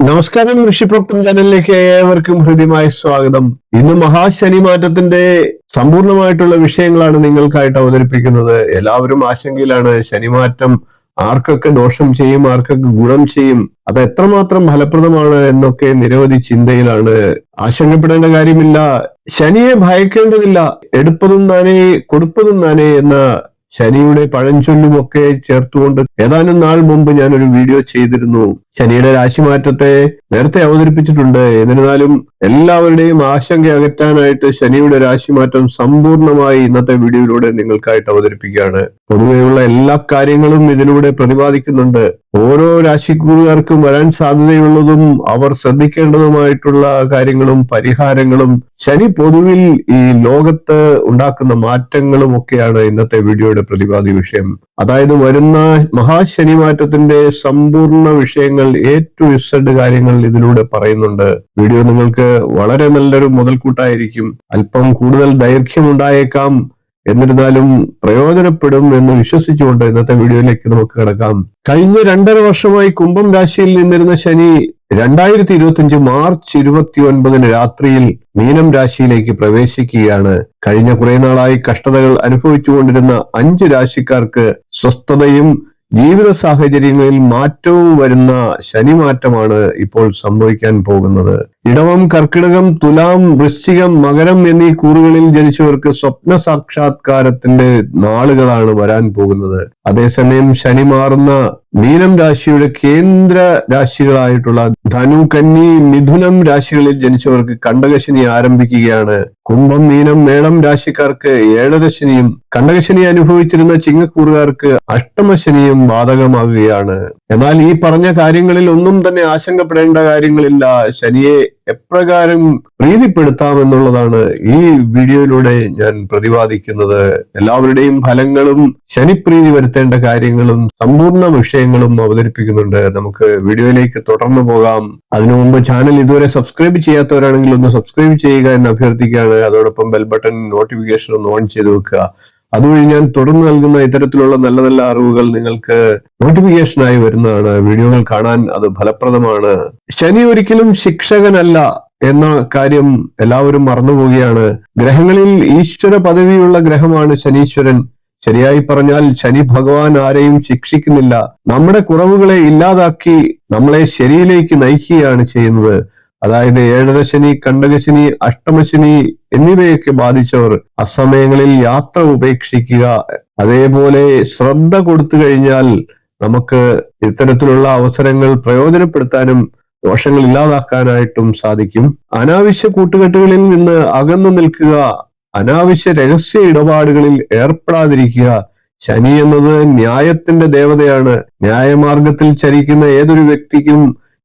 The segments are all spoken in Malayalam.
നമസ്കാരം ഋഷിപ്രോക്തം ചാനലിലേക്ക് ഏവർക്കും ഹൃദ്യമായ സ്വാഗതം. ഇന്ന് മഹാശനി മാറ്റത്തിന്റെ സമ്പൂർണമായിട്ടുള്ള വിഷയങ്ങളാണ് നിങ്ങൾക്കായിട്ട് അവതരിപ്പിക്കുന്നത്. എല്ലാവരും ആശങ്കയിലാണ്. ശനിമാറ്റം ആർക്കൊക്കെ ദോഷം ചെയ്യും ആർക്കൊക്കെ ഗുണം ചെയ്യും അത് എത്രമാത്രം ഫലപ്രദമാണ് എന്നൊക്കെ നിരവധി ചിന്തയിലാണ്. ആശങ്കപ്പെടേണ്ട കാര്യമില്ല. ശനിയെ ഭയക്കേണ്ടതില്ല. എടുപ്പതും നാനേ കൊടുപ്പതും നാനേ എന്ന ശനിയുടെ പഴഞ്ചൊല്ലുമൊക്കെ ചേർത്തുകൊണ്ട് ഏതാനും നാൾ മുമ്പ് ഞാൻ ഒരു വീഡിയോ ചെയ്തിരുന്നു. ശനിയുടെ രാശി മാറ്റത്തെ നേരത്തെ അവതരിപ്പിച്ചിട്ടുണ്ട്. എന്നിരുന്നാലും എല്ലാവരുടെയും ആശങ്ക അകറ്റാനായിട്ട് ശനിയുടെ രാശിമാറ്റം സമ്പൂർണമായി ഇന്നത്തെ വീഡിയോയിലൂടെ നിങ്ങൾക്കായിട്ട് അവതരിപ്പിക്കുകയാണ്. പൊതുവെയുള്ള എല്ലാ കാര്യങ്ങളും ഇതിലൂടെ പ്രതിപാദിക്കുന്നുണ്ട്. ഓരോ രാശിക്കൂറുകാർക്കും വരാൻ സാധ്യതയുള്ളതും അവർ ശ്രദ്ധിക്കേണ്ടതുമായിട്ടുള്ള കാര്യങ്ങളും പരിഹാരങ്ങളും ശനി പൊതുവിൽ ഈ ലോകത്ത് ഉണ്ടാക്കുന്ന മാറ്റങ്ങളും ഒക്കെയാണ് ഇന്നത്തെ വീഡിയോയുടെ പ്രതിപാദ്യ വിഷയം. അതായത് വരുന്ന മഹാശനി മാറ്റത്തിന്റെ സമ്പൂർണ വിഷയങ്ങൾ എ ടു ഇസഡ് കാര്യങ്ങൾ ഇതിലൂടെ പറയുന്നുണ്ട്. വീഡിയോ നിങ്ങൾക്ക് വളരെ നല്ലൊരു മുതൽക്കൂട്ടായിരിക്കും. അല്പം കൂടുതൽ ദൈർഘ്യം ഉണ്ടായേക്കാം എന്നിരുന്നാലും പ്രയോജനപ്പെടും എന്ന് വിശ്വസിച്ചുകൊണ്ട് ഇന്നത്തെ വീഡിയോയിലേക്ക് നമുക്ക് കിടക്കാം. കഴിഞ്ഞ രണ്ടര വർഷമായി കുംഭം രാശിയിൽ നിന്നിരുന്ന ശനി രണ്ടായിരത്തി ഇരുപത്തി അഞ്ച് മാർച്ച് ഇരുപത്തി ഒൻപതിന് രാത്രിയിൽ മീനം രാശിയിലേക്ക് പ്രവേശിക്കുകയാണ്. കഴിഞ്ഞ കുറെ നാളായി കഷ്ടതകൾ അനുഭവിച്ചുകൊണ്ടിരുന്ന അഞ്ച് രാശിക്കാർക്ക് സ്വസ്ഥതയും ജീവിത സാഹചര്യങ്ങളിൽ മാറ്റവും വരുന്ന ശനിമാറ്റമാണ് ഇപ്പോൾ സംഭവിക്കാൻ പോകുന്നത്. ഇടവം കർക്കിടകം തുലാം വൃശ്ചികം മകരം എന്നീ കൂറുകളിൽ ജനിച്ചവർക്ക് സ്വപ്ന സാക്ഷാത്കാരത്തിന്റെ നാളുകളാണ് വരാൻ പോകുന്നത്. അതേസമയം ശനി മാറുന്ന മീനം രാശിയുടെ കേന്ദ്ര രാശികളായിട്ടുള്ള ധനു കന്നി മിഥുനം രാശികളിൽ ജനിച്ചവർക്ക് കണ്ടകശനി ആരംഭിക്കുകയാണ്. കുംഭം മീനം മേടം രാശിക്കാർക്ക് ഏഴരശനിയും കണ്ടകശനി അനുഭവിച്ചിരുന്ന ചിങ്ങക്കൂറുകാർക്ക് അഷ്ടമശനിയും ബാധകമാകുകയാണ്. എന്നാൽ ഈ പറഞ്ഞ കാര്യങ്ങളിൽ ഒന്നും തന്നെ ആശങ്കപ്പെടേണ്ട കാര്യങ്ങളില്ല. ശനിയെ എപ്രകാരം പ്രീതിപ്പെടുത്താമെന്നുള്ളതാണ് ഈ വീഡിയോയിലൂടെ ഞാൻ പ്രതിപാദിക്കുന്നത്. എല്ലാവരുടെയും ഫലങ്ങളും ശനിപ്രീതി വരുത്തേണ്ട കാര്യങ്ങളും സമ്പൂർണ വിഷയങ്ങളും അവതരിപ്പിക്കുന്നുണ്ട്. നമുക്ക് വീഡിയോയിലേക്ക് തുടർന്നു പോകാം. അതിനു മുമ്പ് ചാനൽ ഇതുവരെ സബ്സ്ക്രൈബ് ചെയ്യാത്തവരാണെങ്കിൽ ഒന്ന് സബ്സ്ക്രൈബ് ചെയ്യുക എന്ന് അഭ്യർത്ഥിക്കുകയാണ്. അതോടൊപ്പം ബെൽ ബട്ടൺ നോട്ടിഫിക്കേഷൻ ഒന്ന് ഓൺ ചെയ്ത് വെക്കുക. അതുവഴി ഞാൻ തുടർന്ന് നൽകുന്ന ഇത്തരത്തിലുള്ള നല്ല നല്ല അറിവുകൾ നിങ്ങൾക്ക് നോട്ടിഫിക്കേഷനായി വരുന്നതാണ്. വീഡിയോകൾ കാണാൻ അത് ഫലപ്രദമാണ്. ശനി ഒരിക്കലും ശിക്ഷകനല്ല എന്ന കാര്യം എല്ലാവരും മറന്നുപോവുകയാണ് ഗ്രഹങ്ങളിൽ ഈശ്വര പദവിയുള്ള ഗ്രഹമാണ് ശനീശ്വരൻ. ശരിയായി പറഞ്ഞാൽ ശനി ഭഗവാൻ ആരെയും ശിക്ഷിക്കുന്നില്ല. നമ്മുടെ കുറവുകളെ ഇല്ലാതാക്കി നമ്മളെ ശരിയിലേക്ക് നയിക്കുകയാണ് ചെയ്യുന്നത്. അതായത് ഏഴര ശനി കണ്ടകശനി അഷ്ടമശനി എന്നിവയൊക്കെ ബാധിച്ചവർ അസമയങ്ങളിൽ യാത്ര ഉപേക്ഷിക്കുക. അതേപോലെ ശ്രദ്ധ കൊടുത്തു കഴിഞ്ഞാൽ നമുക്ക് ഇത്തരത്തിലുള്ള അവസരങ്ങൾ പ്രയോജനപ്പെടുത്താനും ദോഷങ്ങൾ ഇല്ലാതാക്കാനായിട്ടും സാധിക്കും. അനാവശ്യ കൂട്ടുകെട്ടുകളിൽ നിന്ന് അകന്നു നിൽക്കുക അനാവശ്യ രഹസ്യ ഇടപാടുകളിൽ ഏർപ്പെടാതിരിക്കുക. ശനി എന്നത് ന്യായത്തിന്റെ ദേവതയാണ്. ന്യായമാർഗത്തിൽ ചരിക്കുന്ന ഏതൊരു വ്യക്തിക്കും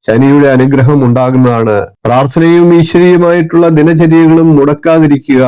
ശനിയുടെ അനുഗ്രഹം ഉണ്ടാകുന്നതാണ്. പ്രാർത്ഥനയും ഈശ്വരീയമായിട്ടുള്ള ദിനചര്യകളും മുടക്കാതിരിക്കുക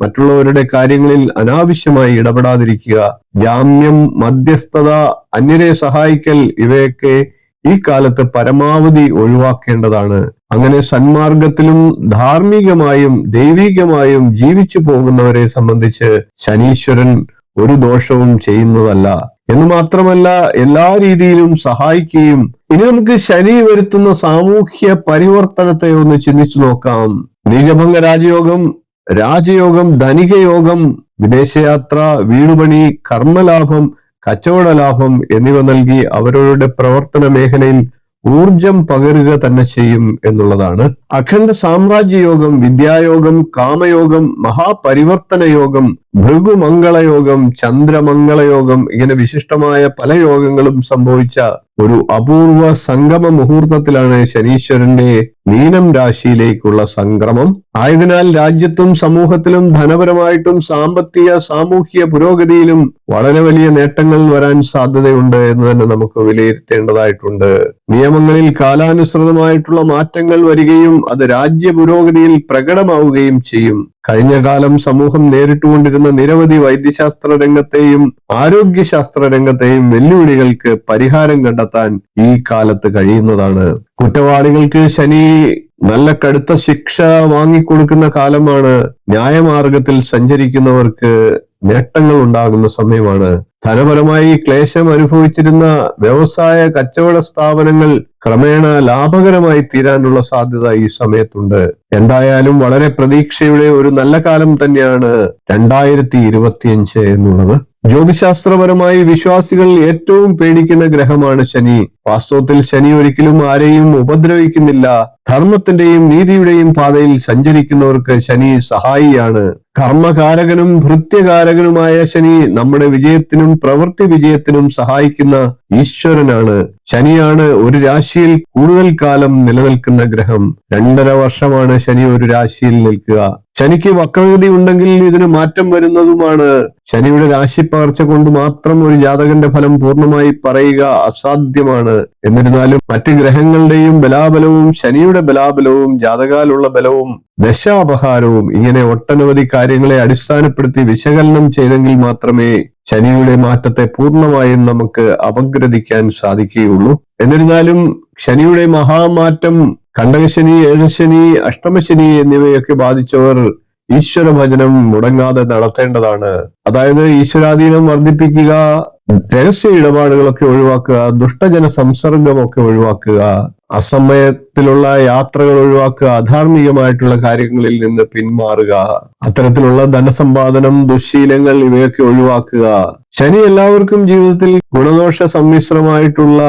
മറ്റുള്ളവരുടെ കാര്യങ്ങളിൽ അനാവശ്യമായി ഇടപെടാതിരിക്കുക. ജാമ്യം മധ്യസ്ഥത അന്യരെ സഹായിക്കൽ ഇവയൊക്കെ ഈ കാലത്ത് പരമാവധി ഒഴിവാക്കേണ്ടതാണ്. അങ്ങനെ സന്മാർഗത്തിലും ധാർമ്മികമായും ദൈവികമായും ജീവിച്ചു പോകുന്നവരെ സംബന്ധിച്ച് ശനീശ്വരൻ ഒരു ദോഷവും ചെയ്യുന്നതല്ല. എന്ന് മാത്രമല്ല എല്ലാ രീതിയിലും സഹായിക്കുകയും ഇനി നമുക്ക് ശനി വരുത്തുന്ന സാമൂഹ്യ പരിവർത്തനത്തെ ഒന്ന് ചിന്തിച്ചു നോക്കാം. നീചഭംഗ രാജയോഗം രാജയോഗം ധനിക യോഗം വിദേശയാത്ര വീടുപണി കർമ്മലാഭം കച്ചവട ലാഭം എന്നിവ നൽകി അവരവരുടെ പ്രവർത്തന മേഖലയിൽ ഊർജം പകരുക തന്നെ ചെയ്യും എന്നുള്ളതാണ്. അഖണ്ഡ സാമ്രാജ്യ യോഗം വിദ്യായോഗം കാമയോഗം മഹാപരിവർത്തന യോഗം ഭൃഗുമംഗളയോഗം ചന്ദ്രമംഗളയോഗം ഇങ്ങനെ വിശിഷ്ടമായ പല യോഗങ്ങളും സംഭവിച്ച ഒരു അപൂർവ സംഗമ മുഹൂർത്തത്തിലാണ് ശനീശ്വരന്റെ മീനം രാശിയിലേക്കുള്ള സംക്രമം. ആയതിനാൽ രാജ്യത്തും സമൂഹത്തിലും ധനപരമായിട്ടും സാമ്പത്തിക സാമൂഹിക പുരോഗതിയിലും വളരെ വലിയ നേട്ടങ്ങൾ വരാൻ സാധ്യതയുണ്ട് എന്ന് തന്നെ നമുക്ക് വിലയിരുത്തേണ്ടതായിട്ടുണ്ട്. നിയമങ്ങളിൽ കാലാനുസൃതമായിട്ടുള്ള മാറ്റങ്ങൾ വരികയും അത് രാജ്യ പുരോഗതിയിൽ പ്രകടമാവുകയും ചെയ്യും. കഴിഞ്ഞ കാലം സമൂഹം നേരിട്ടുകൊണ്ടിരുന്ന നിരവധി വൈദ്യശാസ്ത്ര രംഗത്തെയും ആരോഗ്യശാസ്ത്ര രംഗത്തെയും വെല്ലുവിളികൾക്ക് പരിഹാരം കണ്ടെത്താൻ ഈ കാലത്ത് കഴിയുന്നതാണ്. കുറ്റവാളികൾക്ക് ശനി നല്ല കടുത്ത ശിക്ഷ വാങ്ങിക്കൊടുക്കുന്ന കാലമാണ് ന്യായമാർഗത്തിൽ സഞ്ചരിക്കുന്നവർക്ക് നേട്ടങ്ങൾ ഉണ്ടാകുന്ന സമയമാണ്. ധനപരമായി ക്ലേശം അനുഭവിച്ചിരുന്ന വ്യവസായ കച്ചവട സ്ഥാപനങ്ങൾ ക്രമേണ ലാഭകരമായി തീരാനുള്ള സാധ്യത ഈ സമയത്തുണ്ട്. എന്തായാലും വളരെ പ്രതീക്ഷയുടെ ഒരു നല്ല കാലം തന്നെയാണ് രണ്ടായിരത്തി ഇരുപത്തിയഞ്ച് എന്നുള്ളത്. ജ്യോതിശാസ്ത്രപരമായി വിശ്വാസികൾ ഏറ്റവും പേടിക്കുന്ന ഗ്രഹമാണ് ശനി. വാസ്തവത്തിൽ ശനി ഒരിക്കലും ആരെയും ഉപദ്രവിക്കുന്നില്ല. ധർമ്മത്തിന്റെയും നീതിയുടെയും പാതയിൽ സഞ്ചരിക്കുന്നവർക്ക് ശനി സഹായിയാണ്. കർമ്മകാരകനും ഭൃത്യകാരകനുമായ ശനി നമ്മുടെ വിജയത്തിനും പ്രവൃത്തി വിജയത്തിനും സഹായിക്കുന്ന ഈശ്വരനാണ്. ശനിയാണ് ഒരു രാശിയിൽ കൂടുതൽ കാലം നിലനിൽക്കുന്ന ഗ്രഹം. രണ്ടര വർഷമാണ് ശനി ഒരു രാശിയിൽ നിൽക്കുക. ശനിക്ക് വക്രഗതി ഉണ്ടെങ്കിൽ ഇതിന് മാറ്റം വരുന്നതുമാണ്. ശനിയുടെ രാശി പകർച്ച കൊണ്ട് മാത്രം ഒരു ജാതകന്റെ ഫലം പൂർണമായി പറയുക അസാധ്യമാണ്. എന്നിരുന്നാലും മറ്റ് ഗ്രഹങ്ങളുടെയും ബലാബലവും ശനിയുടെ ബലാബലവും ജാതകാലുള്ള ബലവും ദശാപഹാരവും ഇങ്ങനെ ഒട്ടനവധി കാര്യങ്ങളെ അടിസ്ഥാനപ്പെടുത്തി വിശകലനം ചെയ്തെങ്കിൽ മാത്രമേ ശനിയുടെ മാറ്റത്തെ പൂർണമായും നമുക്ക് അപഗ്രഥിക്കാൻ സാധിക്കുകയുള്ളൂ. എന്നിരുന്നാലും ശനിയുടെ മഹാമാറ്റം കണ്ടകശനി ഏഴശനി അഷ്ടമശനി എന്നിവയൊക്കെ ബാധിച്ചവർ ഈശ്വര ഭജനം മുടങ്ങാതെ നടത്തേണ്ടതാണ്. അതായത് ഈശ്വരാധീനം വർദ്ധിപ്പിക്കുക രഹസ്യ ഇടപാടുകളൊക്കെ ഒഴിവാക്കുക ദുഷ്ടജന സംസർഗമൊക്കെ ഒഴിവാക്കുക അസമയത്തിലുള്ള യാത്രകൾ ഒഴിവാക്കുക അധാർമികമായിട്ടുള്ള കാര്യങ്ങളിൽ നിന്ന് പിന്മാറുക അത്തരത്തിലുള്ള ധനസമ്പാദനം ദുശീലങ്ങൾ ഇവയൊക്കെ ഒഴിവാക്കുക. ശനി എല്ലാവർക്കും ജീവിതത്തിൽ ഗുണദോഷ സമ്മിശ്രമായിട്ടുള്ള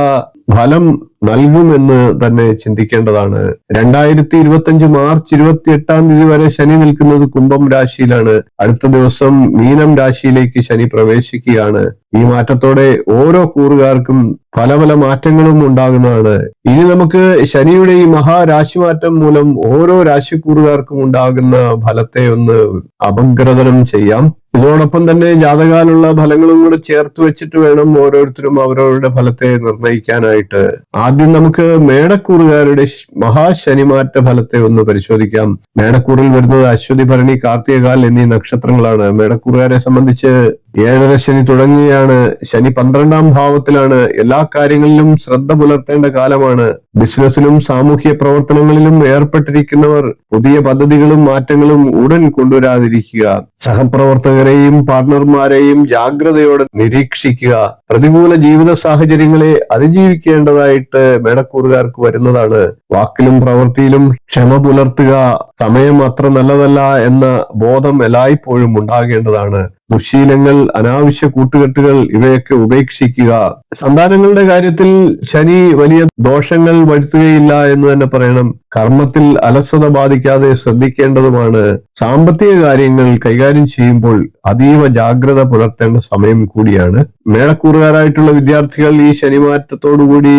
ഫലം നൽകുമെന്ന് തന്നെ ചിന്തിക്കേണ്ടതാണ്. രണ്ടായിരത്തി ഇരുപത്തി മാർച്ച് ഇരുപത്തി എട്ടാം തീയതി വരെ ശനി നിൽക്കുന്നത് കുംഭം രാശിയിലാണ്. അടുത്ത ദിവസം മീനം രാശിയിലേക്ക് ശനി പ്രവേശിക്കുകയാണ്. ഈ മാറ്റത്തോടെ ഓരോ കൂറുകാർക്കും പല പല മാറ്റങ്ങളും ഉണ്ടാകുന്നതാണ്. ഇനി നമുക്ക് ശനിയുടെ ഈ മഹാരാശി മാറ്റം മൂലം ഓരോ രാശിക്കൂറുകാർക്കും ഉണ്ടാകുന്ന ഫലത്തെ ഒന്ന് അപഗ്രഥനം ചെയ്യാം. ഇതോടൊപ്പം തന്നെ ജാതകാലുള്ള ഫലങ്ങളും കൂടെ ചേർത്ത് വെച്ചിട്ട് വേണം ഓരോരുത്തരും അവരവരുടെ ഫലത്തെ നിർണയിക്കാനായിട്ട് ആദ്യം നമുക്ക് മേടക്കൂറുകാരുടെ മഹാശനിമാറ്റ ഫലത്തെ ഒന്ന് പരിശോധിക്കാം. മേടക്കൂറിൽ വരുന്നത് അശ്വതി ഭരണി കാർത്തികകാൽ എന്നീ നക്ഷത്രങ്ങളാണ്. മേടക്കൂറുകാരെ സംബന്ധിച്ച് ഏഴര ശനി തുടങ്ങിയാണ് ശനി പന്ത്രണ്ടാം ഭാവത്തിലാണ്. എല്ലാ കാര്യങ്ങളിലും ശ്രദ്ധ പുലർത്തേണ്ട കാലമാണ്. ബിസിനസ്സിലും സാമൂഹ്യ പ്രവർത്തനങ്ങളിലും ഏർപ്പെട്ടിരിക്കുന്നവർ പുതിയ പദ്ധതികളും മാറ്റങ്ങളും ഉടൻ കൊണ്ടുവരാതിരിക്കുക. സഹപ്രവർത്തകരെയും പാർട്ണർമാരെയും ജാഗ്രതയോടെ നിരീക്ഷിക്കുക. പ്രതികൂല ജീവിത സാഹചര്യങ്ങളെ അതിജീവിക്കേണ്ടതായിട്ട് മേടക്കൂറുകാർക്ക് വരുന്നതാണ്. വാക്കിലും പ്രവൃത്തിയിലും ക്ഷമ പുലർത്തുക സമയം അത്ര നല്ലതല്ല എന്ന ബോധം എല്ലായ്പ്പോഴും ഉണ്ടാകേണ്ടതാണ്. ദുശീലങ്ങൾ അനാവശ്യ കൂട്ടുകെട്ടുകൾ ഇവയൊക്കെ ഉപേക്ഷിക്കുക. സന്താനങ്ങളുടെ കാര്യത്തിൽ ശനി വലിയ ദോഷങ്ങൾ വരുത്തുകയില്ല എന്ന് തന്നെ പറയണം. കർമ്മത്തിൽ അലസത ബാധിക്കാതെ ശ്രദ്ധിക്കേണ്ടതുമാണ്. സാമ്പത്തിക കാര്യങ്ങൾ കൈകാര്യം ചെയ്യുമ്പോൾ അതീവ ജാഗ്രത പുലർത്തേണ്ട സമയം കൂടിയാണ്. മേളക്കൂറുകാരായിട്ടുള്ള വിദ്യാർത്ഥികൾ ഈ ശനിമാറ്റത്തോടുകൂടി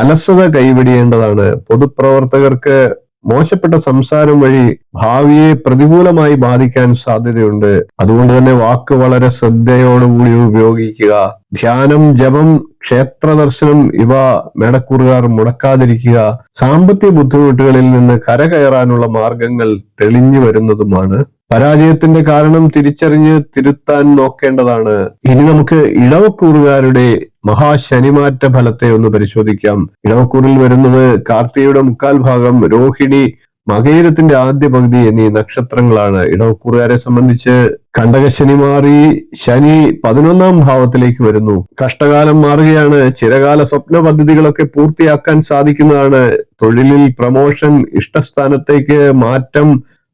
അലസത കൈവെടിയേണ്ടതാണ്. പൊതുപ്രവർത്തകർക്ക് മോശപ്പെട്ട സംസാരം വഴി ഭാവിയെ പ്രതികൂലമായി ബാധിക്കാൻ സാധ്യതയുണ്ട്. അതുകൊണ്ട് തന്നെ വാക്ക് വളരെ ശ്രദ്ധയോടുകൂടി ഉപയോഗിക്കുക. ധ്യാനം ജപം ക്ഷേത്ര ദർശനം ഇവ മേടക്കൂറുകാർ മുടക്കാതിരിക്കുക. സാമ്പത്തിക ബുദ്ധിമുട്ടുകളിൽ നിന്ന് കരകയറാനുള്ള മാർഗങ്ങൾ തെളിഞ്ഞു വരുന്നതുമാണ്. പരാജയത്തിന്റെ കാരണം തിരിച്ചറിഞ്ഞ് തിരുത്താൻ നോക്കേണ്ടതാണ്. ഇനി നമുക്ക് ഇടവക്കൂറുകാരുടെ മഹാശനിമാറ്റ ഫലത്തെ ഒന്ന് പരിശോധിക്കാം. ഇടവക്കൂറിൽ വരുന്നത് കാർത്തികയുടെ മുക്കാൽ ഭാഗം രോഹിണി മകേരത്തിന്റെ ആദ്യ പകുതി എന്നീ നക്ഷത്രങ്ങളാണ്. ഇടവക്കൂറുകാരെ സംബന്ധിച്ച് കണ്ടകശനി മാറി ശനി പതിനൊന്നാം ഭാവത്തിലേക്ക് വരുന്നു. കഷ്ടകാലം മാറുകയാണ്. ചിരകാല സ്വപ്ന പദ്ധതികളൊക്കെ പൂർത്തിയാക്കാൻ സാധിക്കുന്നതാണ്. തൊഴിലിൽ പ്രമോഷൻ ഇഷ്ടസ്ഥാനത്തേക്ക് മാറ്റം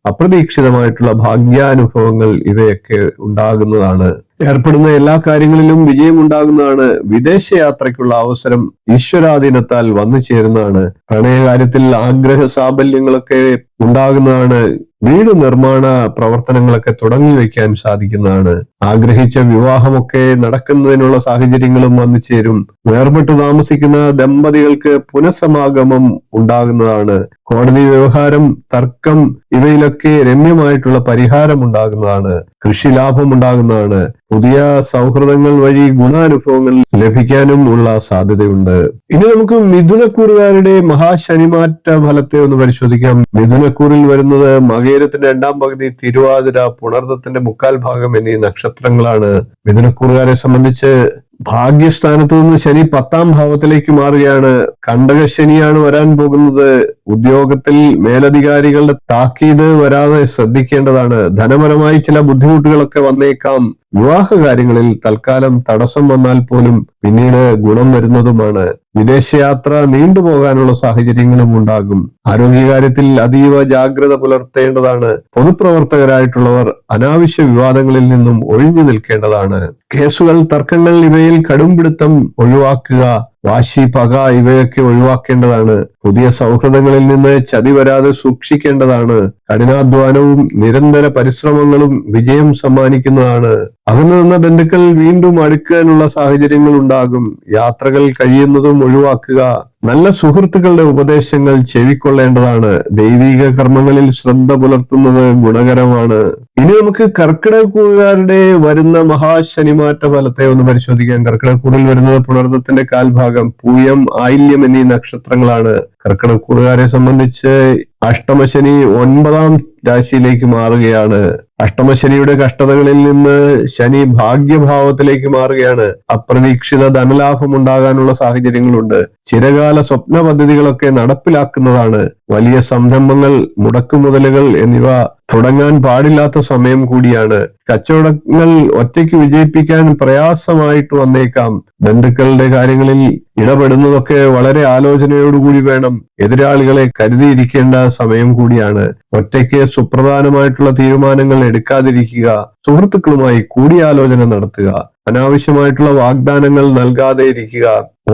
അപ്രതീക്ഷിതമായിട്ടുള്ള ഭാഗ്യാനുഭവങ്ങൾ ഇവയൊക്കെ ഉണ്ടാകുന്നതാണ്. ഏർപ്പെടുന്ന എല്ലാ കാര്യങ്ങളിലും വിജയമുണ്ടാകുന്നതാണ് വിദേശയാത്രയ്ക്കുള്ള അവസരം. ഈശ്വരാധീനത്താൽ വന്നു ചേരുന്നതാണ്. പ്രണയകാര്യത്തിൽ ആഗ്രഹ സാബല്യങ്ങളൊക്കെ ഉണ്ടാകുന്നതാണ്. വീട് നിർമ്മാണ പ്രവർത്തനങ്ങളൊക്കെ തുടങ്ങി വയ്ക്കാൻ സാധിക്കുന്നതാണ്. ആഗ്രഹിച്ച വിവാഹമൊക്കെ നടക്കുന്നതിനുള്ള സാഹചര്യങ്ങളും വന്നു ചേരും. വേർപെട്ട് താമസിക്കുന്ന ദമ്പതികൾക്ക് പുനഃസമാഗമം ഉണ്ടാകുന്നതാണ്. കോടതി വ്യവഹാരം തർക്കം ഇവയിലൊക്കെ രമ്യമായിട്ടുള്ള പരിഹാരം ഉണ്ടാകുന്നതാണ്. കൃഷി ലാഭം ഉണ്ടാകുന്നതാണ്. പുതിയ സൗഹൃദങ്ങൾ വഴി ഗുണാനുഭവങ്ങൾ ലഭിക്കാനും ഉള്ള സാധ്യതയുണ്ട്. ഇനി നമുക്ക് മിഥുനക്കൂറുകാരുടെ മഹാശനിമാറ്റ ഫലത്തെ ഒന്ന് പരിശോധിക്കാം. മിഥുനക്കൂറിൽ വരുന്നത് മകേരത്തിന്റെ രണ്ടാം പകുതി തിരുവാതിര പുണർദത്തിന്റെ മുക്കാൽ ഭാഗം എന്നീ നക്ഷത്രങ്ങളാണ്. മിഥുനക്കൂറുകാരെ സംബന്ധിച്ച് ഭാഗ്യസ്ഥാനത്ത് നിന്ന് ശനി പത്താം ഭാവത്തിലേക്ക് മാറുകയാണ്. കണ്ടകശനിയാണ് വരാൻ പോകുന്നത്. ഉദ്യോഗത്തിൽ മേലധികാരികളുടെ താക്കീത് വരാതെ ശ്രദ്ധിക്കേണ്ടതാണ്. ധനപരമായി ചില ബുദ്ധിമുട്ടുകളൊക്കെ വന്നേക്കാം. വിവാഹ കാര്യങ്ങളിൽ തൽക്കാലം തടസ്സം വന്നാൽ പോലും പിന്നീട് ഗുണം വരുന്നതുമാണ്. വിദേശയാത്ര നീണ്ടുപോകാനുള്ള സാഹചര്യങ്ങളും ഉണ്ടാകും. ആരോഗ്യകാര്യത്തിൽ അതീവ ജാഗ്രത പുലർത്തേണ്ടതാണ്. പൊതുപ്രവർത്തകരായിട്ടുള്ളവർ അനാവശ്യ വിവാദങ്ങളിൽ നിന്നും ഒഴിഞ്ഞു നിൽക്കേണ്ടതാണ്. കേസുകൾ തർക്കങ്ങൾ ഇവയിൽ കടുംപിടുത്തം ഒഴിവാക്കുക വാശി പക ഇവയൊക്കെ ഒഴിവാക്കേണ്ടതാണ്. പുതിയ സൗഹൃദങ്ങളിൽ നിന്ന് ചതി വരാതെ സൂക്ഷിക്കേണ്ടതാണ്. കഠിനാധ്വാനവും നിരന്തര പരിശ്രമങ്ങളും വിജയം സമ്മാനിക്കുന്നതാണ്. അകന്നു നിന്ന ബന്ധുക്കൾ വീണ്ടും അടുക്കാനുള്ള സാഹചര്യങ്ങൾ ഉണ്ടാകും. യാത്രകൾ കഴിയുന്നതും ഒഴിവാക്കുക. നല്ല സുഹൃത്തുക്കളുടെ ഉപദേശങ്ങൾ ചെവിക്കൊള്ളേണ്ടതാണ്. ദൈവിക കർമ്മങ്ങളിൽ ശ്രദ്ധ പുലർത്തുന്നത് ഗുണകരമാണ്. ഇനി നമുക്ക് കർക്കിടകൂറുകാരുടെ വരുന്ന മഹാശനിമാറ്റ ഫലത്തെ ഒന്ന് പരിശോധിക്കാം. കർക്കിടക്കൂറിൽ വരുന്നത് പുണർദത്തിന്റെ കാൽഭാഗം പൂയം ആയില്യം എന്നീ നക്ഷത്രങ്ങളാണ്. കർക്കിടക്കൂറുകാരെ സംബന്ധിച്ച് അഷ്ടമശനി ഒൻപതാം രാശിയിലേക്ക് മാറുകയാണ്. അഷ്ടമശനിയുടെ കഷ്ടതകളിൽ നിന്ന് ശനി ഭാഗ്യഭാവത്തിലേക്ക് മാറുകയാണ്. അപ്രതീക്ഷിത ധനലാഭം ഉണ്ടാകാനുള്ള സാഹചര്യങ്ങളുണ്ട്. ചിരകാല സ്വപ്ന പദ്ധതികളൊക്കെ നടപ്പിലാക്കുന്നതാണ്. വലിയ സംരംഭങ്ങൾ മുടക്കുമുതലുകൾ എന്നിവ തുടങ്ങാൻ പാടില്ലാത്ത സമയം കൂടിയാണ്. കച്ചവടങ്ങൾ ഒറ്റയ്ക്ക് വിജയിപ്പിക്കാൻ പ്രയാസമായിട്ട് വന്നേക്കാം. ബന്ധുക്കളുടെ കാര്യങ്ങളിൽ ഇടപെടുന്നതൊക്കെ വളരെ ആലോചനയോടുകൂടി വേണം. എതിരാളികളെ കരുതിയിരിക്കേണ്ട സമയം കൂടിയാണ്. ഒറ്റയ്ക്ക് സുപ്രധാനമായിട്ടുള്ള തീരുമാനങ്ങൾ എടുക്കാതിരിക്കുക. സുഹൃത്തുക്കളുമായി കൂടിയാലോചന നടത്തുക. അനാവശ്യമായിട്ടുള്ള വാഗ്ദാനങ്ങൾ നൽകാതെ ഇരിക്കുക.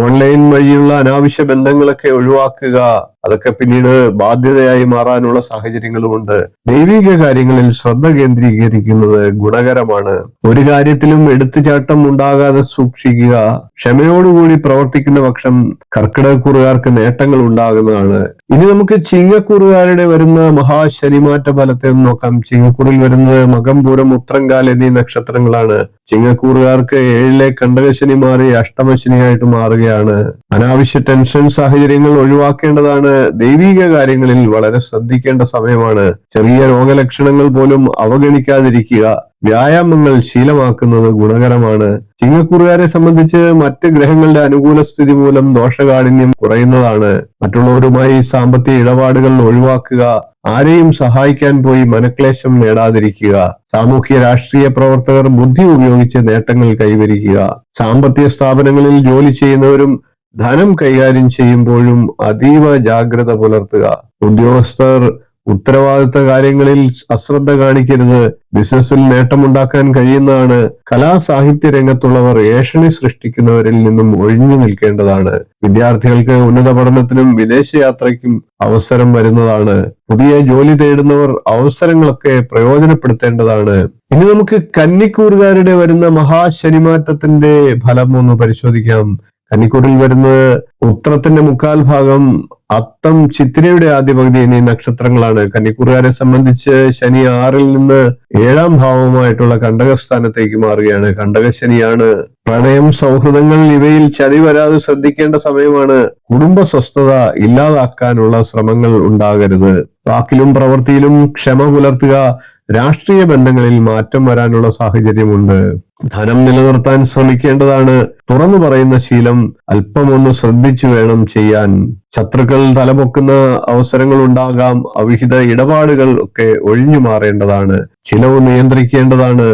ഓൺലൈൻ വഴിയുള്ള അനാവശ്യ ബന്ധങ്ങളൊക്കെ ഒഴിവാക്കുക. അതൊക്കെ പിന്നീട് ബാധ്യതയായി മാറാനുള്ള സാഹചര്യങ്ങളുമുണ്ട്. ദൈവിക കാര്യങ്ങളിൽ ശ്രദ്ധ കേന്ദ്രീകരിക്കുന്നത് ഗുണകരമാണ്. ഒരു കാര്യത്തിലും എടുത്തുചാട്ടം ഉണ്ടാകാതെ സൂക്ഷിക്കുക. ക്ഷമയോടുകൂടി പ്രവർത്തിക്കുന്ന പക്ഷം കർക്കിടകക്കുറുകാർക്ക് നേട്ടങ്ങൾ ഉണ്ടാകുന്നതാണ്. ഇനി നമുക്ക് ചിങ്ങക്കൂറുകാരുടെ വരുന്ന മഹാശനിമാറ്റ ഫലത്തെ നോക്കാം. ചിങ്ങക്കൂറിൽ വരുന്നത് മകംപൂരം ഉത്രങ്കാൽ എന്നീ നക്ഷത്രങ്ങളാണ്. ചിങ്ങക്കൂറുകാർക്ക് ഏഴിലെ കണ്ടകശനി മാറി അഷ്ടമശനിയായിട്ട് മാറുകയാണ് അനാവശ്യ ടെൻഷൻ സാഹചര്യങ്ങൾ ഒഴിവാക്കേണ്ടതാണ്. ദൈവിക കാര്യങ്ങളിൽ വളരെ ശ്രദ്ധിക്കേണ്ട സമയമാണ്. ചെറിയ രോഗലക്ഷണങ്ങൾ പോലും അവഗണിക്കാതിരിക്കുക. വ്യായാമങ്ങൾ ശീലമാക്കുന്നത് ഗുണകരമാണ്. ചിങ്ങക്കൂറുകാരെ സംബന്ധിച്ച് മറ്റ് ഗ്രഹങ്ങളുടെ അനുകൂല സ്ഥിതി മൂലം ദോഷകാഠിന്യം കുറയുന്നതാണ്. മറ്റുള്ളവരുമായി സാമ്പത്തിക ഇടപാടുകൾ ഒഴിവാക്കുക. ആരെയും സഹായിക്കാൻ പോയി മനക്ലേശം നേടാതിരിക്കുക. സാമൂഹ്യ രാഷ്ട്രീയ പ്രവർത്തകർ ബുദ്ധി ഉപയോഗിച്ച് നേട്ടങ്ങൾ കൈവരിക്കുക. സാമ്പത്തിക സ്ഥാപനങ്ങളിൽ ജോലി ചെയ്യുന്നവരും ധനം കൈകാര്യം ചെയ്യുമ്പോഴും അതീവ ജാഗ്രത പുലർത്തുക. ഉദ്യോഗസ്ഥർ ഉത്തരവാദിത്ത കാര്യങ്ങളിൽ അശ്രദ്ധ കാണിക്കരുത്. ബിസിനസ്സിൽ നേട്ടമുണ്ടാക്കാൻ കഴിയുന്നതാണ്. കലാസാഹിത്യ രംഗത്തുള്ളവർ ഏഷണി സൃഷ്ടിക്കുന്നവരിൽ നിന്നും ഒഴിഞ്ഞു നിൽക്കേണ്ടതാണ്. വിദ്യാർത്ഥികൾക്ക് ഉന്നത പഠനത്തിനും വിദേശയാത്രയ്ക്കും അവസരം വരുന്നതാണ്. പുതിയ ജോലി തേടുന്നവർ അവസരങ്ങളൊക്കെ പ്രയോജനപ്പെടുത്തേണ്ടതാണ്. ഇനി നമുക്ക് കന്നിക്കൂറുകാരുടെ വരുന്ന മഹാശനിമാറ്റത്തിന്റെ ഫലം ഒന്ന് പരിശോധിക്കാം. കന്നിക്കൂറിൽ വരുന്നത് ഉത്രത്തിന്റെ മുക്കാൽ ഭാഗം അത്തം ചിത്തിരയുടെ ആദ്യ പകുതി എന്നീ നക്ഷത്രങ്ങളാണ്. കന്നിക്കൂറുകാരെ സംബന്ധിച്ച് ശനി ആറിൽ നിന്ന് ഏഴാം ഭാവമായിട്ടുള്ള കണ്ടകസ്ഥാനത്തേക്ക് മാറുകയാണ്. കണ്ടകശനിയാണ് പ്രണയം സൗഹൃദങ്ങൾ ഇവയിൽ ചതി വരാതെ ശ്രദ്ധിക്കേണ്ട സമയമാണ് കുടുംബ സ്വസ്ഥത ഇല്ലാതാക്കാനുള്ള ശ്രമങ്ങൾ ഉണ്ടാകരുത്. വാക്കിലും പ്രവൃത്തിയിലും ക്ഷമ പുലർത്തുക രാഷ്ട്രീയ ബന്ധങ്ങളിൽ മാറ്റം വരാനുള്ള സാഹചര്യമുണ്ട്. ധനം നിലനിർത്താൻ ശ്രമിക്കേണ്ടതാണ്. തുറന്നു പറയുന്ന ശീലം അല്പമൊന്ന് ശ്രദ്ധിച്ചു വേണം ചെയ്യാൻ. ശത്രുക്കൾ തലപൊക്കുന്ന അവസരങ്ങൾ ഉണ്ടാകാം. അവിഹിത ഇടപാടുകൾ ഒക്കെ ഒഴിഞ്ഞു മാറേണ്ടതാണ്. ചിലവ് നിയന്ത്രിക്കേണ്ടതാണ്.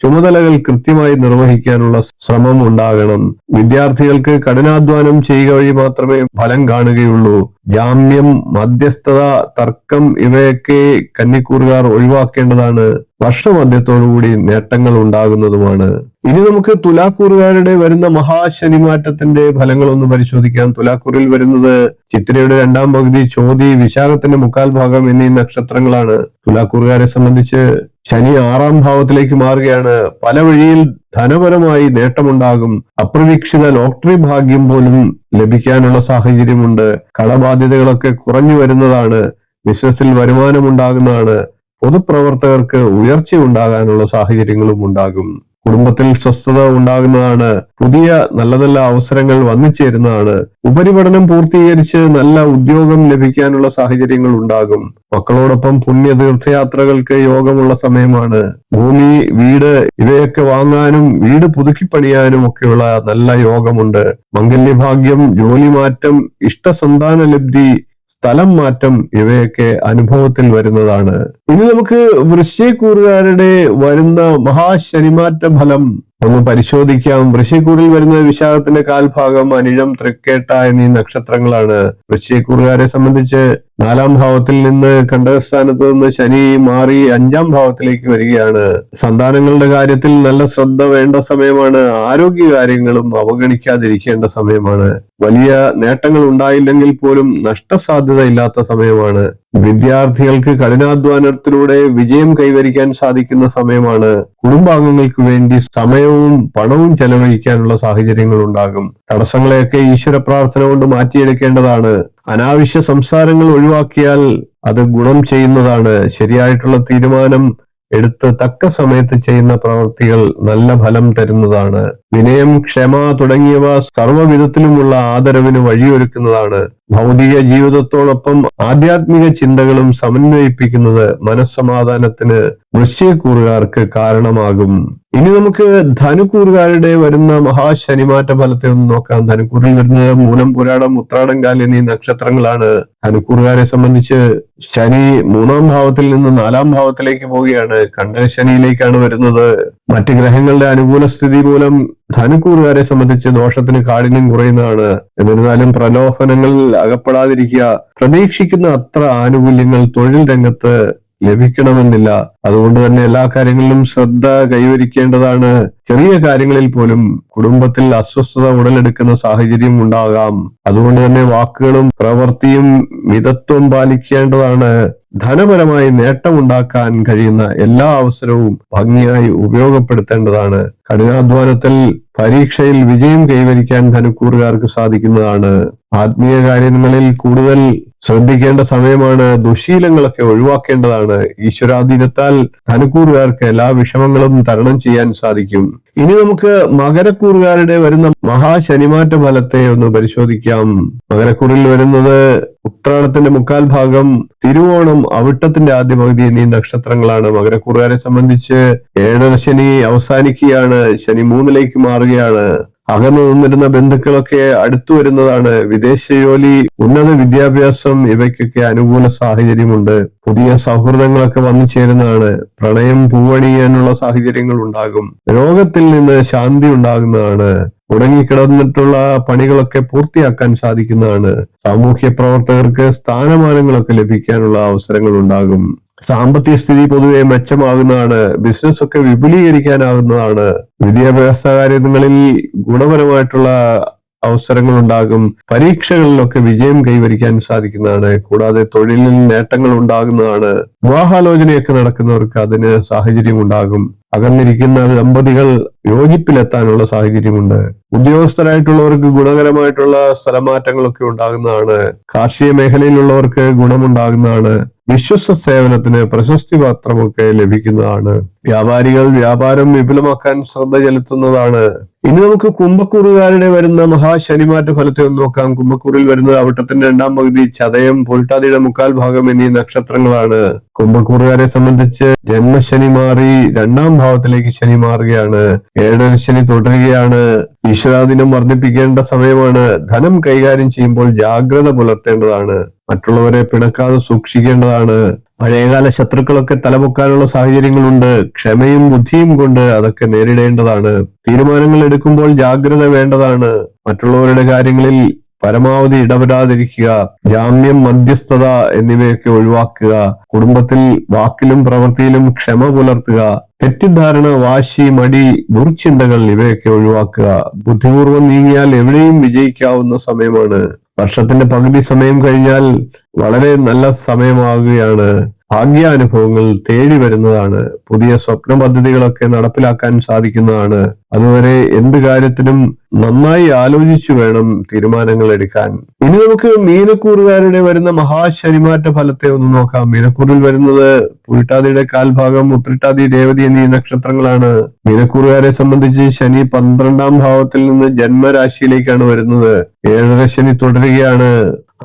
ചുമതലകൾ കൃത്യമായി നിർവഹിക്കാനുള്ള ശ്രമം ഉണ്ടാകണം. വിദ്യാർത്ഥികൾക്ക് കഠിനാധ്വാനം ചെയ്യുക വഴി മാത്രമേ ഫലം കാണുകയുള്ളൂ. ജാമ്യം മധ്യസ്ഥത തർക്കം ഇവയൊക്കെ കന്നിക്കൂറുകാർ ഒഴിവാക്കേണ്ടതാണ്. വർഷമധ്യത്തോടുകൂടി നേട്ടങ്ങൾ ഉണ്ടാകുന്നതുമാണ്. ഇനി നമുക്ക് തുലാക്കൂറുകാരുടെ വരുന്ന മഹാശനിമാറ്റത്തിന്റെ ഫലങ്ങൾ ഒന്ന് പരിശോധിക്കാം. തുലാക്കൂറിൽ വരുന്നത് ചിത്രയുടെ രണ്ടാം പകുതി ചോതി വിശാഖത്തിന്റെ മുക്കാൽ ഭാഗം എന്നീ നക്ഷത്രങ്ങളാണ്. തുലാക്കൂറുകാരെ സംബന്ധിച്ച് ശനി ആറാം ഭാവത്തിലേക്ക് മാറുകയാണ്. പല വഴിയിൽ ധനപരമായി നേട്ടമുണ്ടാകും. അപ്രതീക്ഷിത ലോട്ടറി ഭാഗ്യം പോലും ലഭിക്കാനുള്ള സാഹചര്യമുണ്ട്. കടബാധ്യതകളൊക്കെ കുറഞ്ഞു വരുന്നതാണ്. ബിസിനസ്സിൽ വരുമാനമുണ്ടാകുന്നതാണ്. പൊതുപ്രവർത്തകർക്ക് ഉയർച്ച ഉണ്ടാകാനുള്ള സാഹചര്യങ്ങളും ഉണ്ടാകും. കുടുംബത്തിൽ സ്വസ്ഥത ഉണ്ടാകുന്നതാണ് പുതിയ നല്ല നല്ല അവസരങ്ങൾ വന്നിച്ചേരുന്നതാണ്. ഉപരിപഠനം പൂർത്തീകരിച്ച് നല്ല ഉദ്യോഗം ലഭിക്കാനുള്ള സാഹചര്യങ്ങൾ ഉണ്ടാകും. മക്കളോടൊപ്പം പുണ്യ തീർത്ഥയാത്രകൾക്ക് യോഗമുള്ള സമയമാണ്. ഭൂമി വീട് ഇവയൊക്കെ വാങ്ങാനും വീട് പുതുക്കിപ്പണിയാനും ഒക്കെയുള്ള നല്ല യോഗമുണ്ട്. മംഗല്യഭാഗ്യം ജോലി മാറ്റം ഇഷ്ടസന്താന ലബ്ധി സ്ഥലം മാറ്റം ഇവയൊക്കെ അനുഭവത്തിൽ വരുന്നതാണ്. ഇനി നമുക്ക് വൃശ്ചികൂറുകാരുടെ വരുന്ന മഹാശനിമാറ്റ ഫലം ഒന്ന് പരിശോധിക്കാം. വൃശ്ശിക്കൂറിൽ വരുന്ന വിശാഖത്തിന്റെ കാൽഭാഗം അനിഴം തൃക്കേട്ട എന്നീ നക്ഷത്രങ്ങളാണ്. വൃശ്ശിക്കൂറുകാരെ സംബന്ധിച്ച് നാലാം ഭാവത്തിൽ നിന്ന് കണ്ടകസ്ഥാനത്ത് നിന്ന് ശനി മാറി അഞ്ചാം ഭാവത്തിലേക്ക് വരികയാണ്. സന്താനങ്ങളുടെ കാര്യത്തിൽ നല്ല ശ്രദ്ധ വേണ്ട സമയമാണ്. ആരോഗ്യ കാര്യങ്ങളും അവഗണിക്കാതിരിക്കേണ്ട സമയമാണ്. വലിയ നേട്ടങ്ങൾ ഉണ്ടായില്ലെങ്കിൽ പോലും നഷ്ടസാധ്യത ഇല്ലാത്ത സമയമാണ്. വിദ്യാർത്ഥികൾക്ക് കഠിനാധ്വാനത്തിലൂടെ വിജയം കൈവരിക്കാൻ സാധിക്കുന്ന സമയമാണ് കുടുംബാംഗങ്ങൾക്ക് വേണ്ടി സമയവും പണവും ചെലവഴിക്കാനുള്ള സാഹചര്യങ്ങൾ ഉണ്ടാകും. തടസ്സങ്ങളെയൊക്കെ ഈശ്വര പ്രാർത്ഥന കൊണ്ട് മാറ്റിയെടുക്കേണ്ടതാണ്. അനാവശ്യ സംസാരങ്ങൾ ഒഴിവാക്കിയാൽ അത് ഗുണം ചെയ്യുന്നതാണ്. ശരിയായിട്ടുള്ള തീരുമാനം എടുത്ത് തക്ക സമയത്ത് ചെയ്യുന്ന പ്രവൃത്തികൾ നല്ല ഫലം തരുന്നതാണ്. വിനയം ക്ഷമ തുടങ്ങിയവ സർവവിധത്തിലുമുള്ള ആദരവിന് വഴിയൊരുക്കുന്നതാണ്. ഭൗതിക ജീവിതത്തോടൊപ്പം ആധ്യാത്മിക ചിന്തകളും സമന്വയിപ്പിക്കുന്നത് മനസ്സമാധാനത്തിന് വൃശ്യക്കൂറുകാർക്ക് കാരണമാകും. ഇനി നമുക്ക് ധനുക്കൂറുകാരുടെ വരുന്ന മഹാശനിമാറ്റ ഫലത്തെ ഒന്ന് നോക്കാം. ധനുക്കൂറിൽ വരുന്നത് മൂലം പുരാടം ഉത്രാടം കാലി എന്നീ നക്ഷത്രങ്ങളാണ് ധനുക്കൂറുകാരെ സംബന്ധിച്ച് ശനി മൂന്നാം ഭാവത്തിൽ നിന്ന് നാലാം ഭാവത്തിലേക്ക് പോവുകയാണ്. കണ്ട ശനിയിലേക്കാണ് വരുന്നത്. മറ്റ് ഗ്രഹങ്ങളുടെ അനുകൂല സ്ഥിതി മൂലം ധനുക്കൂറുകാരെ സംബന്ധിച്ച് ദോഷത്തിന് കാഠിന്യം കുറയുന്നതാണ്. എന്നിരുന്നാലും പ്രലോഭനങ്ങളിൽ അകപ്പെടാതിരിക്കുക പ്രതീക്ഷിക്കുന്ന അത്ര ആനുകൂല്യങ്ങൾ തൊഴിൽ രംഗത്ത് ലഭിക്കണമെന്നില്ല. അതുകൊണ്ട് തന്നെ എല്ലാ കാര്യങ്ങളിലും ശ്രദ്ധ കൈവരിക്കേണ്ടതാണ്. ചെറിയ കാര്യങ്ങളിൽ പോലും കുടുംബത്തിൽ അസ്വസ്ഥത ഉടലെടുക്കുന്ന സാഹചര്യം ഉണ്ടാകാം. അതുകൊണ്ട് തന്നെ വാക്കുകളും പ്രവൃത്തിയും മിതത്വം പാലിക്കേണ്ടതാണ്. ധനപരമായി നേട്ടമുണ്ടാക്കാൻ കഴിയുന്ന എല്ലാ അവസരവും ഭംഗിയായി ഉപയോഗപ്പെടുത്തേണ്ടതാണ്. കഠിനാധ്വാനത്തിൽ പരീക്ഷയിൽ വിജയം കൈവരിക്കാൻ ധനുക്കൂറുകാർക്ക് സാധിക്കുന്നതാണ്. ആത്മീയ കാര്യങ്ങളിൽ കൂടുതൽ ശ്രദ്ധിക്കേണ്ട സമയമാണ് ദുശീലങ്ങളൊക്കെ ഒഴിവാക്കേണ്ടതാണ്. ഈശ്വരാധീനത്താൽ ധനുക്കൂറുകാർക്ക് എല്ലാ വിഷമങ്ങളും തരണം ചെയ്യാൻ സാധിക്കും. ഇനി നമുക്ക് മകരക്കൂറുകാരുടെ വരുന്ന മഹാശനിമാറ്റ ഫലത്തെ ഒന്ന് പരിശോധിക്കാം. മകരക്കൂറിൽ വരുന്നത് ഉത്രാടത്തിന്റെ മുക്കാൽ ഭാഗം തിരുവോണം അവിട്ടത്തിന്റെ ആദ്യ പകുതി എന്നീ നക്ഷത്രങ്ങളാണ്. മകരക്കൂറുകാരെ സംബന്ധിച്ച് ഏഴര ശനി അവസാനിക്കുകയാണ്. ശനി മൂന്നിലേക്ക് മാറുകയാണ്. അകന്നു നിന്നിരുന്ന ബന്ധുക്കളൊക്കെ അടുത്തു വരുന്നതാണ്. വിദേശ ജോലി ഉന്നത വിദ്യാഭ്യാസം ഇവയ്ക്കൊക്കെ അനുകൂല സാഹചര്യമുണ്ട്. പുതിയ സൗഹൃദങ്ങളൊക്കെ വന്നു ചേരുന്നതാണ്. പ്രണയം പൂവണിയാനുള്ള സാഹചര്യങ്ങൾ ഉണ്ടാകും. രോഗത്തിൽ നിന്ന് ശാന്തി ഉണ്ടാകുന്നതാണ്. മുടങ്ങിക്കിടന്നിട്ടുള്ള പണികളൊക്കെ പൂർത്തിയാക്കാൻ സാധിക്കുന്നതാണ്. സാമൂഹ്യ പ്രവർത്തകർക്ക് സ്ഥാനമാനങ്ങളൊക്കെ ലഭിക്കാനുള്ള അവസരങ്ങൾ ഉണ്ടാകും. സാമ്പത്തിക സ്ഥിതി പൊതുവെ മെച്ചമാകുന്നതാണ്. ബിസിനസ് ഒക്കെ വിപുലീകരിക്കാനാകുന്നതാണ്. വിദ്യാഭ്യാസ കാര്യങ്ങളിൽ ഗുണപരമായിട്ടുള്ള അവസരങ്ങൾ ഉണ്ടാകും പരീക്ഷകളിലൊക്കെ വിജയം കൈവരിക്കാൻ സാധിക്കുന്നതാണ്. കൂടാതെ തൊഴിലിൽ നേട്ടങ്ങൾ ഉണ്ടാകുന്നതാണ് വിവാഹാലോചനയൊക്കെ നടക്കുന്നവർക്ക് അതിന് സാഹചര്യം ഉണ്ടാകും അകന്നിരിക്കുന്ന ദമ്പതികൾ യോജിപ്പിലെത്താനുള്ള സാഹചര്യമുണ്ട്. ഉദ്യോഗസ്ഥരായിട്ടുള്ളവർക്ക് ഗുണകരമായിട്ടുള്ള സ്ഥലമാറ്റങ്ങളൊക്കെ ഉണ്ടാകുന്നതാണ്. കാർഷിക മേഖലയിലുള്ളവർക്ക് ഗുണമുണ്ടാകുന്നതാണ്. വിശ്വസ്ത സേവനത്തിന് പ്രശസ്തി പത്രമൊക്കെ ലഭിക്കുന്നതാണ്. വ്യാപാരികൾ വ്യാപാരം വിപുലമാക്കാൻ ശ്രദ്ധ ചെലുത്തുന്നതാണ്. ഇനി നമുക്ക് കുംഭക്കൂറുകാരുടെ വരുന്ന മഹാശനിമാറ്റ ഫലത്തെ ഒന്ന് നോക്കാം. കുംഭക്കൂറിൽ വരുന്ന അവിട്ടത്തിന്റെ രണ്ടാം പകുതി ചതയം പൊരുട്ടാതിയുടെ മുക്കാൽ ഭാഗം എന്നീ നക്ഷത്രങ്ങളാണ്. കുംഭക്കൂറുകാരെ സംബന്ധിച്ച് ജന്മശനി മാറി രണ്ടാം ഭാവത്തിലേക്ക് ശനി മാറുകയാണ്. ഏഴര ശനി തുടരുകയാണ്. ഈശ്വരാധീനം വർദ്ധിപ്പിക്കേണ്ട സമയമാണ്. ധനം കൈകാര്യം ചെയ്യുമ്പോൾ ജാഗ്രത പുലർത്തേണ്ടതാണ്. മറ്റുള്ളവരെ പിണക്കാതെ സൂക്ഷിക്കേണ്ടതാണ്. പഴയകാല ശത്രുക്കളൊക്കെ തലപൊക്കാനുള്ള സാഹചര്യങ്ങളുണ്ട്. ക്ഷമയും ബുദ്ധിയും കൊണ്ട് അതൊക്കെ നേരിടേണ്ടതാണ്. തീരുമാനങ്ങൾ എടുക്കുമ്പോൾ ജാഗ്രത വേണ്ടതാണ്. മറ്റുള്ളവരുടെ കാര്യങ്ങളിൽ പരമാവധി ഇടപെടാതിരിക്കുക. ജാമ്യം മധ്യസ്ഥത എന്നിവയൊക്കെ ഒഴിവാക്കുക. കുടുംബത്തിൽ വാക്കിലും പ്രവൃത്തിയിലും ക്ഷമ പുലർത്തുക. തെറ്റിദ്ധാരണ വാശി മടി ദുർചിന്തകൾ ഇവയൊക്കെ ഒഴിവാക്കുക. ബുദ്ധിപൂർവം നീങ്ങിയാൽ എവിടെയും വിജയിക്കാവുന്ന സമയമാണ്. വർഷത്തിന്റെ പകുതി സമയം കഴിഞ്ഞാൽ വളരെ നല്ല സമയമാകുകയാണ് ഭാഗ്യാനുഭവങ്ങൾ തേടി വരുന്നതാണ്. പുതിയ സ്വപ്ന പദ്ധതികളൊക്കെ നടപ്പിലാക്കാൻ സാധിക്കുന്നതാണ്. അതുവരെ എന്ത് കാര്യത്തിനും നന്നായി ആലോചിച്ചു വേണം തീരുമാനങ്ങൾ എടുക്കാൻ. ഇനി നമുക്ക് മീനക്കൂറുകാരുടെ വരുന്ന മഹാശനിമാറ്റ ഫലത്തെ ഒന്ന് നോക്കാം. മീനക്കൂറിൽ വരുന്നത് പുരുട്ടാതിയുടെ കാൽഭാഗം ഉത്രിട്ടാതി രേവതി എന്നീ നക്ഷത്രങ്ങളാണ്. മീനക്കൂറുകാരെ സംബന്ധിച്ച് ശനി പന്ത്രണ്ടാം ഭാവത്തിൽ നിന്ന് ജന്മരാശിയിലേക്കാണ് വരുന്നത്. ഏഴര ശനി തുടരുകയാണ്.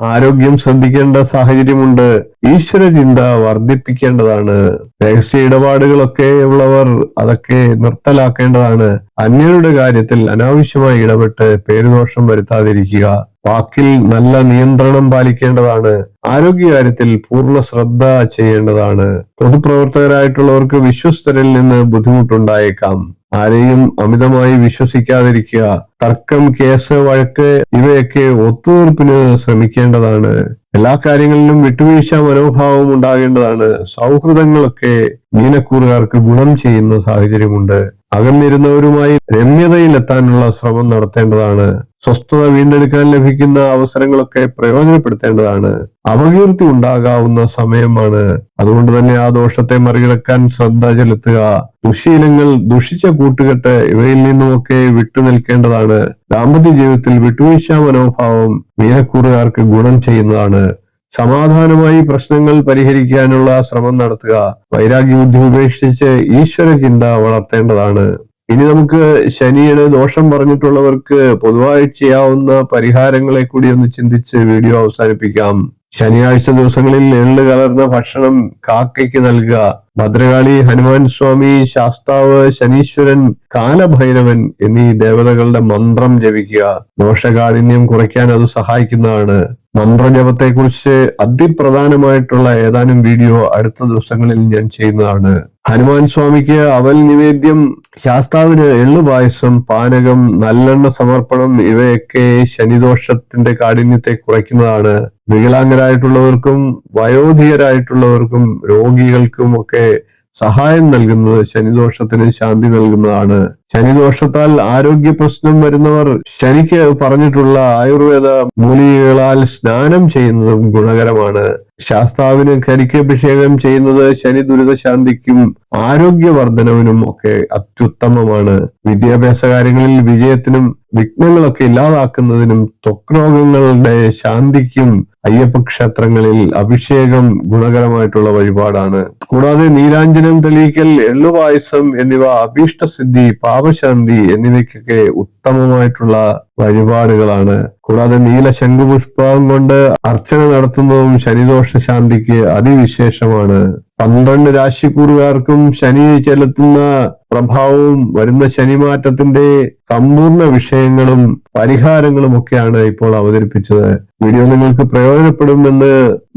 ആരോഗ്യം ശ്രദ്ധിക്കേണ്ട സാഹചര്യമുണ്ട്. ഈശ്വര ചിന്ത വർദ്ധിപ്പിക്കേണ്ടതാണ്. രഹസ്യ ഇടപാടുകളൊക്കെ ഉള്ളവർ അതൊക്കെ നിർത്തലാക്കേണ്ടതാണ്. അന്യരുടെ കാര്യത്തിൽ അനാവശ്യമായി ഇടപെട്ട് പേരുദോഷം വരുത്താതിരിക്കുക. വാക്കിൽ നല്ല നിയന്ത്രണം പാലിക്കേണ്ടതാണ്. ആരോഗ്യകാര്യത്തിൽ പൂർണ ശ്രദ്ധ ചെയ്യേണ്ടതാണ്. പൊതുപ്രവർത്തകരായിട്ടുള്ളവർക്ക് വിശ്വസ്തരിൽ നിന്ന് ബുദ്ധിമുട്ടുണ്ടായേക്കാം. ആരെയും അമിതമായി വിശ്വസിക്കാതിരിക്കുക. തർക്കം കേസ് വഴക്ക് ഇവയൊക്കെ ഒത്തുതീർപ്പിന് ശ്രമിക്കേണ്ടതാണ്. എല്ലാ കാര്യങ്ങളിലും വിട്ടുവീഴ്ച മനോഭാവം ഉണ്ടാകേണ്ടതാണ്. സൗഹൃദങ്ങളൊക്കെ മീനക്കൂറുകാർക്ക് ഗുണം ചെയ്യുന്ന സാഹചര്യമുണ്ട്. അകന്നിരുന്നവരുമായി രമ്യതയിലെത്താനുള്ള ശ്രമം നടത്തേണ്ടതാണ്. സ്വസ്ഥത വീണ്ടെടുക്കാൻ ലഭിക്കുന്ന അവസരങ്ങളൊക്കെ പ്രയോജനപ്പെടുത്തേണ്ടതാണ്. അപകീർത്തി ഉണ്ടാകാവുന്ന സമയമാണ്. അതുകൊണ്ട് തന്നെ ആ ദോഷത്തെ മറികടക്കാൻ ശ്രദ്ധ ചെലുത്തുക. ദുശീലങ്ങൾ ദുഷിച്ച കൂട്ടുകെട്ട് ഇവയിൽ നിന്നുമൊക്കെ വിട്ടുനിൽക്കേണ്ടതാണ്. ദാമ്പത്യ ജീവിതത്തിൽ വിട്ടുവീഴ്ച മനോഭാവം മീനക്കൂറുകാർക്ക് ഗുണം ചെയ്യുന്നതാണ്. സമാധാനമായി പ്രശ്നങ്ങൾ പരിഹരിക്കാനുള്ള ശ്രമം നടത്തുക വൈരാഗ്യ ബുദ്ധി ഉപേക്ഷിച്ച് ഈശ്വര ചിന്ത വളർത്തേണ്ടതാണ്. ഇനി നമുക്ക് ശനിയുടെ ദോഷം പറഞ്ഞിട്ടുള്ളവർക്ക് പൊതുവായി ചെയ്യാവുന്ന പരിഹാരങ്ങളെ കൂടി ഒന്ന് ചിന്തിച്ച് വീഡിയോ അവസാനിപ്പിക്കാം. ശനിയാഴ്ച ദിവസങ്ങളിൽ എള്ള് കലർന്ന ഭക്ഷണം കാക്കയ്ക്ക് നൽകുക. ഭദ്രകാളി ഹനുമാൻ സ്വാമി ശാസ്താവ് ശനീശ്വരൻ കാലഭൈരവൻ എന്നീ ദേവതകളുടെ മന്ത്രം ജപിക്കുക. ദോഷകാഠിന്യം കുറയ്ക്കാൻ അത് സഹായിക്കുന്നതാണ്. മന്ത്രജപത്തെക്കുറിച്ച് അതിപ്രധാനമായിട്ടുള്ള ഏതാനും വീഡിയോ അടുത്ത ദിവസങ്ങളിൽ ഞാൻ ചെയ്യുന്നതാണ്. ഹനുമാൻ സ്വാമിക്ക് അവൽ നിവേദ്യം ശാസ്താവിന് എള്ളുപായസം പാനകം നല്ലെണ്ണ സമർപ്പണം ഇവയൊക്കെ ശനിദോഷത്തിന്റെ കാഠിന്യത്തെ കുറയ്ക്കുന്നതാണ്. വികലാംഗരായിട്ടുള്ളവർക്കും വയോധികരായിട്ടുള്ളവർക്കും രോഗികൾക്കും ഒക്കെ സഹായം നൽകുന്നത് ശനിദോഷത്തിന് ശാന്തി നൽകുന്നതാണ്. ശനിദോഷത്താൽ ആരോഗ്യ പ്രശ്നം വരുന്നവർ ശനിക്ക് പറഞ്ഞിട്ടുള്ള ആയുർവേദ മൂലികകളാൽ സ്നാനം ചെയ്യുന്നതും ഗുണകരമാണ്. ശാസ്താവിന് കരിക്കഭിഷേകം ചെയ്യുന്നത് ശനി ദുരിതശാന്തിക്കും ആരോഗ്യവർദ്ധനവിനും ഒക്കെ അത്യുത്തമമാണ്. വിദ്യാഭ്യാസ കാര്യങ്ങളിൽ വിജയത്തിനും വിഘ്നങ്ങളൊക്കെ ഇല്ലാതാക്കുന്നതിനും ത്വക് രോഗങ്ങളുടെ ശാന്തിക്കും അയ്യപ്പ ക്ഷേത്രങ്ങളിൽ അഭിഷേകം ഗുണകരമായിട്ടുള്ള വഴിപാടാണ്. കൂടാതെ നീരാഞ്ജനം തെളിയിക്കൽ എള്ളുപായസം എന്നിവ അഭീഷ്ടസിദ്ധി പാപശാന്തി എന്നിവയ്ക്കൊക്കെ ഉത്തമമായിട്ടുള്ള വഴിപാടുകളാണ്. കൂടാതെ നീല ശംഖുപുഷ്പം കൊണ്ട് അർച്ചന നടത്തുന്നതും ശനിദോഷ ശാന്തിക്ക് അതിവിശേഷമാണ്. പന്ത്രണ്ട് രാശിക്കൂറുകാർക്കും ശനി ചെലുത്തുന്ന പ്രഭാവവും വരുന്ന ശനിമാറ്റത്തിന്റെ സമ്പൂർണ വിഷയങ്ങളും പരിഹാരങ്ങളും ഒക്കെയാണ് ഇപ്പോൾ അവതരിപ്പിച്ചത്. വീഡിയോ നിങ്ങൾക്ക് പ്രയോജനപ്പെടുമെന്ന്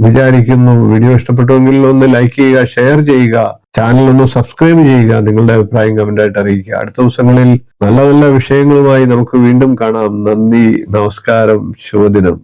വിചാരിക്കുന്നു. വീഡിയോ ഇഷ്ടപ്പെട്ടുവെങ്കിൽ ഒന്ന് ലൈക്ക് ചെയ്യുക ഷെയർ ചെയ്യുക ചാനൽ ഒന്ന് സബ്സ്ക്രൈബ് ചെയ്യുക നിങ്ങളുടെ അഭിപ്രായം കമന്റ് ആയിട്ട് അറിയിക്കുക. അടുത്ത ദിവസങ്ങളിൽ നല്ല നല്ല വിഷയങ്ങളുമായി നമുക്ക് വീണ്ടും കാണാം. നന്ദി നമസ്കാരം ശുഭദിനം.